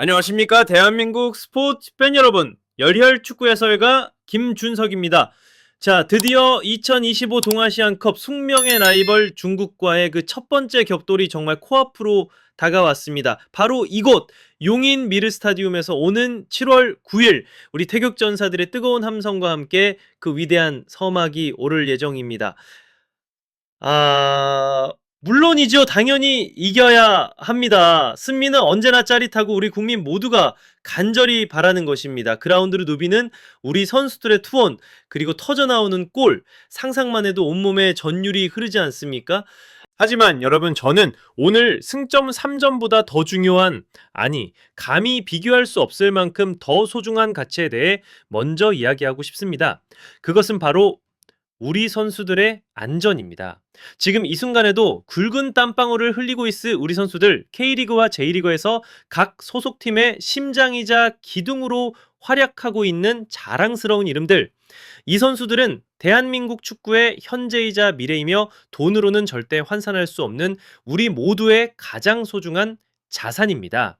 안녕하십니까 대한민국 스포츠 팬 여러분 열혈 축구 해설가 김준석입니다. 자 드디어 2025 동아시안컵 숙명의 라이벌 중국과의 그 첫 번째 격돌이 정말 코앞으로 다가왔습니다. 바로 이곳 용인 미르 스타디움에서 오는 7월 9일 우리 태극 전사들의 뜨거운 함성과 함께 그 위대한 서막이 오를 예정입니다. 아 물론이죠. 당연히 이겨야 합니다. 승리는 언제나 짜릿하고 우리 국민 모두가 간절히 바라는 것입니다. 그라운드로 누비는 우리 선수들의 투혼, 그리고 터져나오는 골, 상상만 해도 온몸에 전율이 흐르지 않습니까? 하지만 여러분 저는 오늘 승점 3점보다 더 중요한 아니 감히 비교할 수 없을 만큼 더 소중한 가치에 대해 먼저 이야기하고 싶습니다. 그것은 바로 우리 선수들의 안전입니다. 지금 이 순간에도 굵은 땀방울을 흘리고 있을 우리 선수들 K리그와 J리그에서 각 소속팀의 심장이자 기둥으로 활약하고 있는 자랑스러운 이름들. 이 선수들은 대한민국 축구의 현재이자 미래이며 돈으로는 절대 환산할 수 없는 우리 모두의 가장 소중한 자산입니다.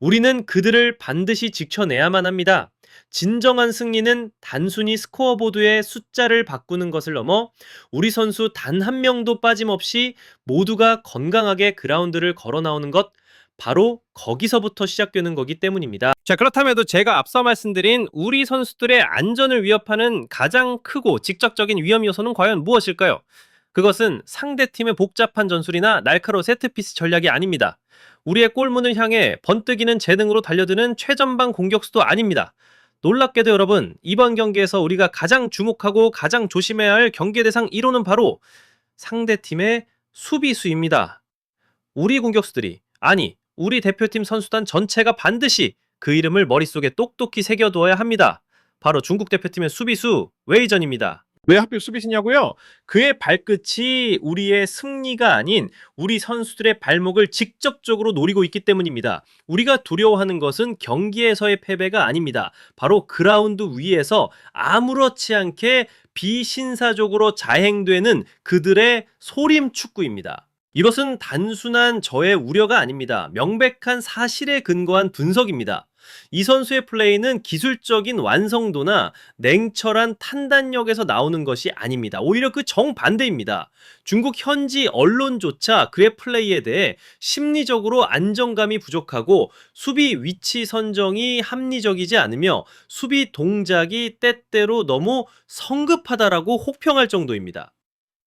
우리는 그들을 반드시 지켜내야만 합니다. 진정한 승리는 단순히 스코어보드의 숫자를 바꾸는 것을 넘어 우리 선수 단 한 명도 빠짐없이 모두가 건강하게 그라운드를 걸어 나오는 것 바로 거기서부터 시작되는 거기 때문입니다. 자, 그렇다면 제가 앞서 말씀드린 우리 선수들의 안전을 위협하는 가장 크고 직접적인 위험 요소는 과연 무엇일까요? 그것은 상대팀의 복잡한 전술이나 날카로운 세트피스 전략이 아닙니다. 우리의 골문을 향해 번뜩이는 재능으로 달려드는 최전방 공격수도 아닙니다. 놀랍게도 여러분, 이번 경기에서 우리가 가장 주목하고 가장 조심해야 할 경계 대상 1호는 바로 상대팀의 수비수입니다. 우리 공격수들이, 아니, 우리 대표팀 선수단 전체가 반드시 그 이름을 머릿속에 똑똑히 새겨두어야 합니다. 바로 중국 대표팀의 수비수 웨이전입니다. 왜 하필 수비수냐고요? 그의 발끝이 우리의 승리가 아닌 우리 선수들의 발목을 직접적으로 노리고 있기 때문입니다. 우리가 두려워하는 것은 경기에서의 패배가 아닙니다. 바로 그라운드 위에서 아무렇지 않게 비신사적으로 자행되는 그들의 소림 축구입니다. 이것은 단순한 저의 우려가 아닙니다. 명백한 사실에 근거한 분석입니다. 이 선수의 플레이는 기술적인 완성도나 냉철한 판단력에서 나오는 것이 아닙니다. 오히려 그 정반대입니다. 중국 현지 언론조차 그의 플레이에 대해 심리적으로 안정감이 부족하고 수비 위치 선정이 합리적이지 않으며 수비 동작이 때때로 너무 성급하다라고 혹평할 정도입니다.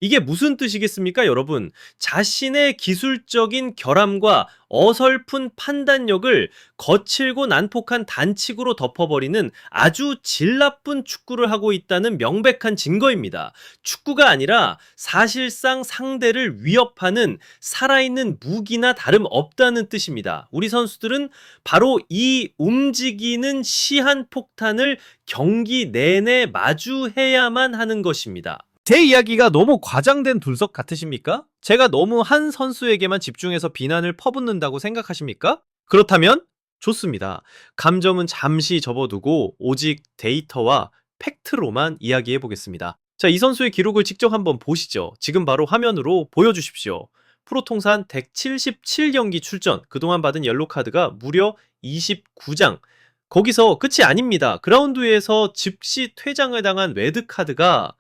이게 무슨 뜻이겠습니까, 여러분? 자신의 기술적인 결함과 어설픈 판단력을 거칠고 난폭한 단칙으로 덮어버리는 아주 질 나쁜 축구를 하고 있다는 명백한 증거입니다. 축구가 아니라 사실상 상대를 위협하는 살아있는 무기나 다름 없다는 뜻입니다. 우리 선수들은 바로 이 움직이는 시한 폭탄을 경기 내내 마주해야만 하는 것입니다. 제 이야기가 너무 과장된 분석 같으십니까? 제가 너무 한 선수에게만 집중해서 비난을 퍼붓는다고 생각하십니까? 그렇다면 좋습니다. 감정은 잠시 접어두고 오직 데이터와 팩트로만 이야기해 보겠습니다. 자, 이 선수의 기록을 직접 한번 보시죠. 지금 바로 화면으로 보여주십시오. 프로 통산 177경기 출전, 그동안 받은 옐로 카드가 무려 29장. 거기서 끝이 아닙니다. 그라운드 위에서 즉시 퇴장을 당한 레드 카드가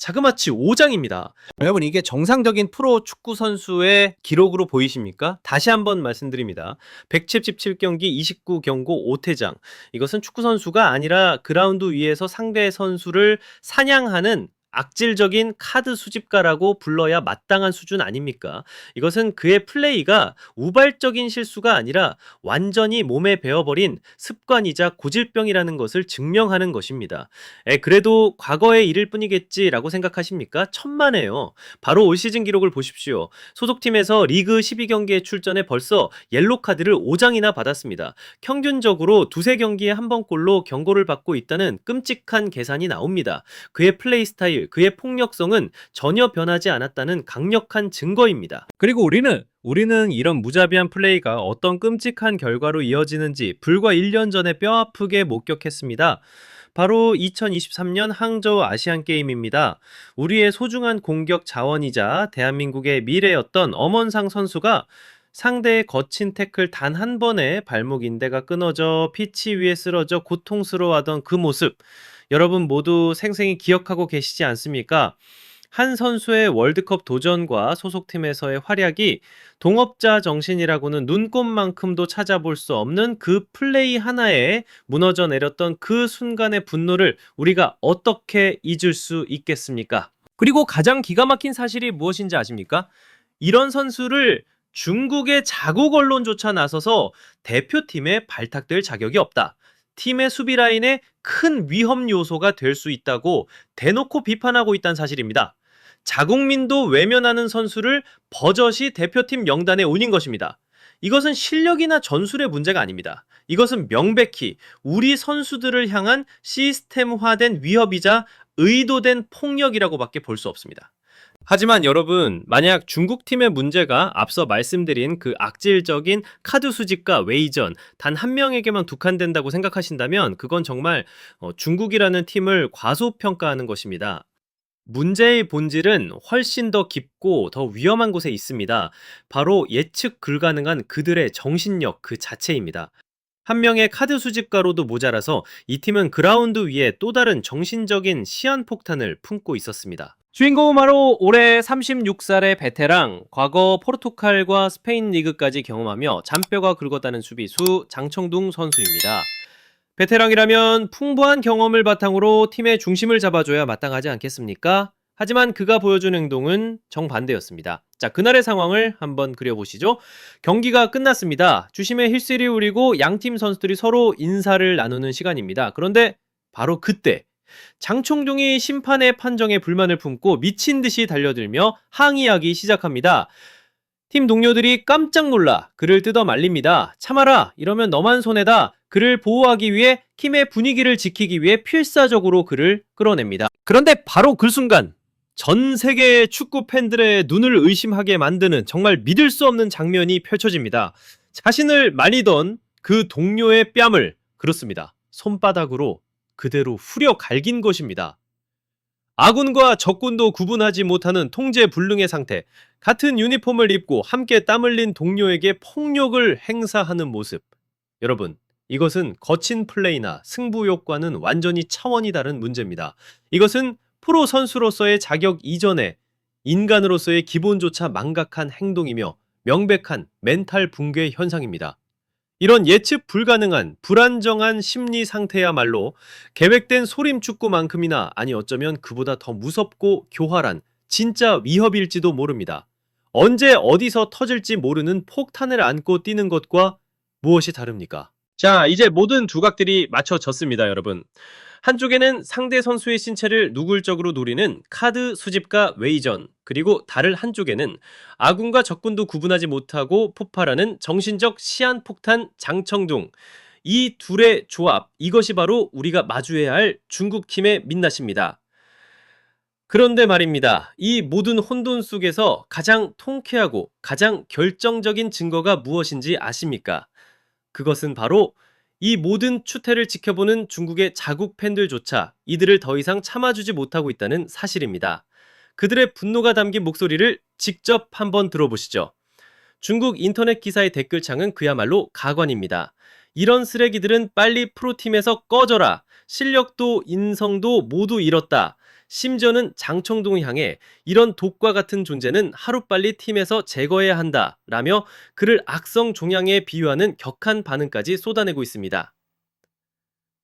자그마치 5장입니다. 여러분 이게 정상적인 프로 축구 선수의 기록으로 보이십니까? 다시 한번 말씀드립니다. 177경기 29경고 5퇴장. 이것은 축구 선수가 아니라 그라운드 위에서 상대 선수를 사냥하는 악질적인 카드 수집가라고 불러야 마땅한 수준 아닙니까? 이것은 그의 플레이가 우발적인 실수가 아니라 완전히 몸에 배어버린 습관이자 고질병이라는 것을 증명하는 것입니다. 에, 그래도 과거의 일일 뿐이겠지라고 생각하십니까? 천만에요. 바로 올 시즌 기록을 보십시오. 소속팀에서 리그 12경기에 출전해 벌써 옐로 카드를 5장이나 받았습니다. 평균적으로 두세 경기에 한 번꼴로 경고를 받고 있다는 끔찍한 계산이 나옵니다. 그의 플레이 스타일, 그의 폭력성은 전혀 변하지 않았다는 강력한 증거입니다. 그리고 우리는 우리는 이런 무자비한 플레이가 어떤 끔찍한 결과로 이어지는지 불과 1년 전에 뼈아프게 목격했습니다. 바로 2023년 항저우 아시안 게임입니다. 우리의 소중한 공격 자원이자 대한민국의 미래였던 엄원상 선수가 상대의 거친 태클 단 한 번에 발목 인대가 끊어져 피치 위에 쓰러져 고통스러워하던 그 모습 여러분 모두 생생히 기억하고 계시지 않습니까? 한 선수의 월드컵 도전과 소속팀에서의 활약이 동업자 정신이라고는 눈꼽만큼도 찾아볼 수 없는 그 플레이 하나에 무너져 내렸던 그 순간의 분노를 우리가 어떻게 잊을 수 있겠습니까? 그리고 가장 기가 막힌 사실이 무엇인지 아십니까? 이런 선수를 중국의 자국 언론조차 나서서 대표팀에 발탁될 자격이 없다. 팀의 수비 라인에 큰 위험 요소가 될 수 있다고 대놓고 비판하고 있다는 사실입니다. 자국민도 외면하는 선수를 버젓이 대표팀 명단에 올린 것입니다. 이것은 실력이나 전술의 문제가 아닙니다. 이것은 명백히 우리 선수들을 향한 시스템화된 위협이자 의도된 폭력이라고밖에 볼 수 없습니다. 하지만 여러분, 만약 중국 팀의 문제가 앞서 말씀드린 그 악질적인 카드 수집과 웨이전 단 한 명에게만 국한된다고 생각하신다면 그건 정말 어, 중국이라는 팀을 과소평가하는 것입니다. 문제의 본질은 훨씬 더 깊고 더 위험한 곳에 있습니다. 바로 예측 불가능한 그들의 정신력 그 자체입니다. 한 명의 카드 수집가로도 모자라서 이 팀은 그라운드 위에 또 다른 정신적인 시한폭탄을 품고 있었습니다. 주인공은 바로 올해 36살의 베테랑, 과거 포르투갈과 스페인 리그까지 경험하며 잔뼈가 굵었다는 수비수 장청둥 선수입니다. 베테랑이라면 풍부한 경험을 바탕으로 팀의 중심을 잡아줘야 마땅하지 않겠습니까? 하지만 그가 보여준 행동은 정반대였습니다. 자, 그날의 상황을 한번 그려보시죠. 경기가 끝났습니다. 주심의 힐스리 울리고 양팀 선수들이 서로 인사를 나누는 시간입니다. 그런데 바로 그때 장총둥이 심판의 판정에 불만을 품고 미친 듯이 달려들며 항의하기 시작합니다. 팀 동료들이 깜짝 놀라 그를 뜯어 말립니다. 참아라! 이러면 너만 손해다. 그를 보호하기 위해 팀의 분위기를 지키기 위해 필사적으로 그를 끌어냅니다. 그런데 바로 그 순간 전 세계 축구 팬들의 눈을 의심하게 만드는 정말 믿을 수 없는 장면이 펼쳐집니다. 자신을 말리던 그 동료의 뺨을 그렇습니다. 손바닥으로 그대로 후려 갈긴 것입니다. 아군과 적군도 구분하지 못하는 통제 불능의 상태, 같은 유니폼을 입고 함께 땀 흘린 동료에게 폭력을 행사하는 모습. 여러분, 이것은 거친 플레이나 승부욕과는 완전히 차원이 다른 문제입니다. 이것은 프로 선수로서의 자격 이전에 인간으로서의 기본조차 망각한 행동이며 명백한 멘탈 붕괴 현상입니다. 이런 예측 불가능한 불안정한 심리 상태야말로 계획된 소림 축구만큼이나 아니 어쩌면 그보다 더 무섭고 교활한 진짜 위협일지도 모릅니다. 언제 어디서 터질지 모르는 폭탄을 안고 뛰는 것과 무엇이 다릅니까? 자, 이제 모든 두각들이 맞춰졌습니다, 여러분. 한쪽에는 상대 선수의 신체를 누굴적으로 노리는 카드 수집가 웨이전, 그리고 다른 한쪽에는 아군과 적군도 구분하지 못하고 폭발하는 정신적 시한폭탄 장청둥. 이 둘의 조합, 이것이 바로 우리가 마주해야 할 중국팀의 민낯입니다. 그런데 말입니다. 이 모든 혼돈 속에서 가장 통쾌하고 가장 결정적인 증거가 무엇인지 아십니까? 그것은 바로 이 모든 추태를 지켜보는 중국의 자국 팬들조차 이들을 더 이상 참아주지 못하고 있다는 사실입니다. 그들의 분노가 담긴 목소리를 직접 한번 들어보시죠. 중국 인터넷 기사의 댓글창은 그야말로 가관입니다. 이런 쓰레기들은 빨리 프로팀에서 꺼져라. 실력도 인성도 모두 잃었다. 심지어는 장청동을 향해 이런 독과 같은 존재는 하루빨리 팀에서 제거해야 한다. 라며 그를 악성 종양에 비유하는 격한 반응까지 쏟아내고 있습니다.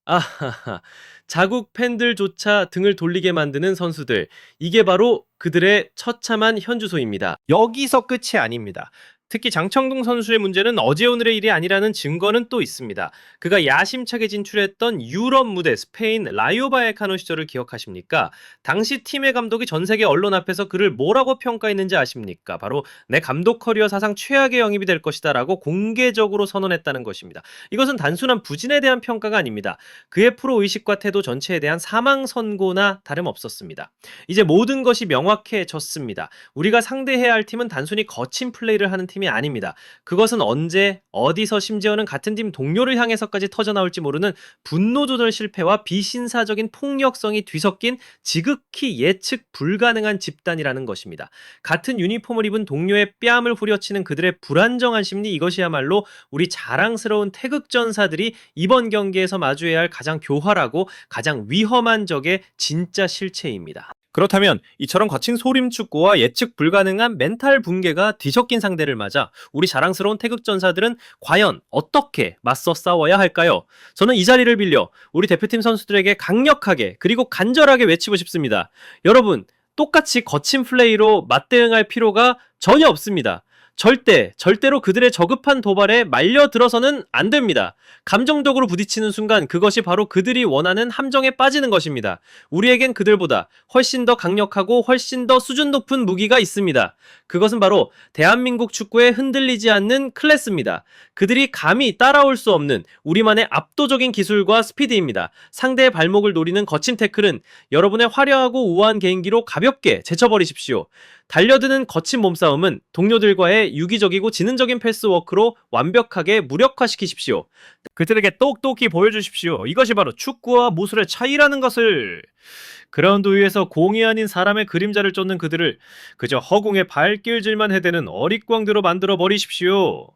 아하하. 자국 팬들조차 등을 돌리게 만드는 선수들. 이게 바로 그들의 처참한 현주소입니다. 여기서 끝이 아닙니다. 특히 장청동 선수의 문제는 어제 오늘의 일이 아니라는 증거는 또 있습니다. 그가 야심차게 진출했던 유럽 무대 스페인 라이오바에카노 시절을 기억하십니까? 당시 팀의 감독이 전 세계 언론 앞에서 그를 뭐라고 평가했는지 아십니까? 바로 내 감독 커리어 사상 최악의 영입이 될 것이다라고 공개적으로 선언했다는 것입니다. 이것은 단순한 부진에 대한 평가가 아닙니다. 그의 프로 의식과 태도 전체에 대한 사망 선고나 다름없었습니다. 이제 모든 것이 명확해졌습니다. 우리가 상대해야 할 팀은 단순히 거친 플레이를 하는 팀 팀이 아닙니다. 그것은 언제 어디서 심지어는 같은 팀 동료를 향해서까지 터져 나올지 모르는 분노 조절 실패와 비신사적인 폭력성이 뒤섞인 지극히 예측 불가능한 집단이라는 것입니다. 같은 유니폼을 입은 동료의 뺨을 후려치는 그들의 불안정한 심리 이것이야말로 우리 자랑스러운 태극전사들이 이번 경기에서 마주해야 할 가장 교활하고 가장 위험한 적의 진짜 실체입니다. 그렇다면 이처럼 거친 소림 축구와 예측 불가능한 멘탈 붕괴가 뒤섞인 상대를 맞아 우리 자랑스러운 태극전사들은 과연 어떻게 맞서 싸워야 할까요? 저는 이 자리를 빌려 우리 대표팀 선수들에게 강력하게 그리고 간절하게 외치고 싶습니다. 여러분, 똑같이 거친 플레이로 맞대응할 필요가 전혀 없습니다. 절대, 절대로 그들의 저급한 도발에 말려들어서는 안 됩니다. 감정적으로 부딪히는 순간 그것이 바로 그들이 원하는 함정에 빠지는 것입니다. 우리에겐 그들보다 훨씬 더 강력하고 훨씬 더 수준 높은 무기가 있습니다. 그것은 바로 대한민국 축구에 흔들리지 않는 클래스입니다. 그들이 감히 따라올 수 없는 우리만의 압도적인 기술과 스피드입니다. 상대의 발목을 노리는 거친 태클은 여러분의 화려하고 우아한 개인기로 가볍게 제쳐버리십시오. 달려드는 거친 몸싸움은 동료들과의 유기적이고 지능적인 패스워크로 완벽하게 무력화시키십시오. 그들에게 똑똑히 보여주십시오. 이것이 바로 축구와 무술의 차이라는 것을. 그라운드 위에서 공이 아닌 사람의 그림자를 쫓는 그들을 그저 허공에 발길질만 해대는 어릿광대로 만들어 버리십시오.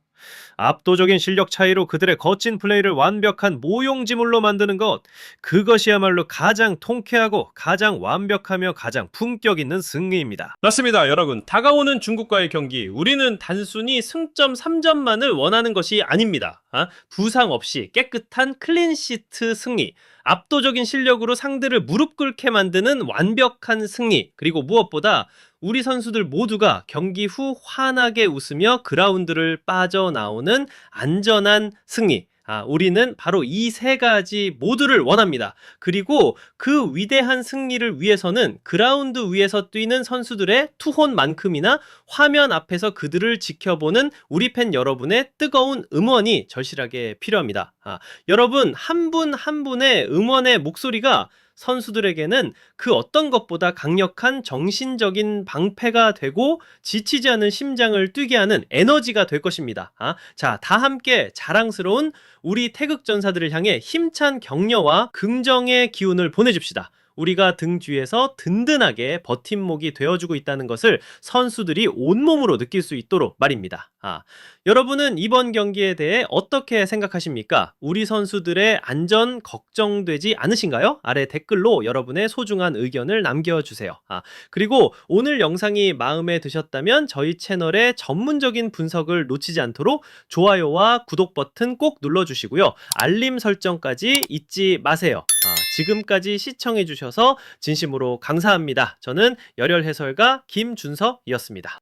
압도적인 실력 차이로 그들의 거친 플레이를 완벽한 모용지물로 만드는 것. 그것이야말로 가장 통쾌하고 가장 완벽하며 가장 품격 있는 승리입니다. 맞습니다, 여러분. 다가오는 중국과의 경기, 우리는 단순히 승점 3점만을 원하는 것이 아닙니다. 아, 부상 없이 깨끗한 클린시트 승리, 압도적인 실력으로 상대를 무릎 꿇게 만드는 완벽한 승리, 그리고 무엇보다 우리 선수들 모두가 경기 후 환하게 웃으며 그라운드를 빠져나오는 안전한 승리. 아, 우리는 바로 이 세 가지 모두를 원합니다. 그리고 그 위대한 승리를 위해서는 그라운드 위에서 뛰는 선수들의 투혼만큼이나 화면 앞에서 그들을 지켜보는 우리 팬 여러분의 뜨거운 응원이 절실하게 필요합니다. 아, 여러분 한 분한 분의 응원의 목소리가 선수들에게는 그 어떤 것보다 강력한 정신적인 방패가 되고 지치지 않은 심장을 뛰게 하는 에너지가 될 것입니다. 아, 자, 다 함께 자랑스러운 우리 태극 전사들을 향해 힘찬 격려와 긍정의 기운을 보내줍시다. 우리가 등 뒤에서 든든하게 버팀목이 되어주고 있다는 것을 선수들이 온몸으로 느낄 수 있도록 말입니다. 아, 여러분은 이번 경기에 대해 어떻게 생각하십니까? 우리 선수들의 안전 걱정되지 않으신가요? 아래 댓글로 여러분의 소중한 의견을 남겨주세요. 아, 그리고 오늘 영상이 마음에 드셨다면 저희 채널의 전문적인 분석을 놓치지 않도록 좋아요와 구독 버튼 꼭 눌러주시고요. 알림 설정까지 잊지 마세요. 아, 지금까지 시청해주셔서 진심으로 감사합니다. 저는 열혈 해설가 김준서이었습니다.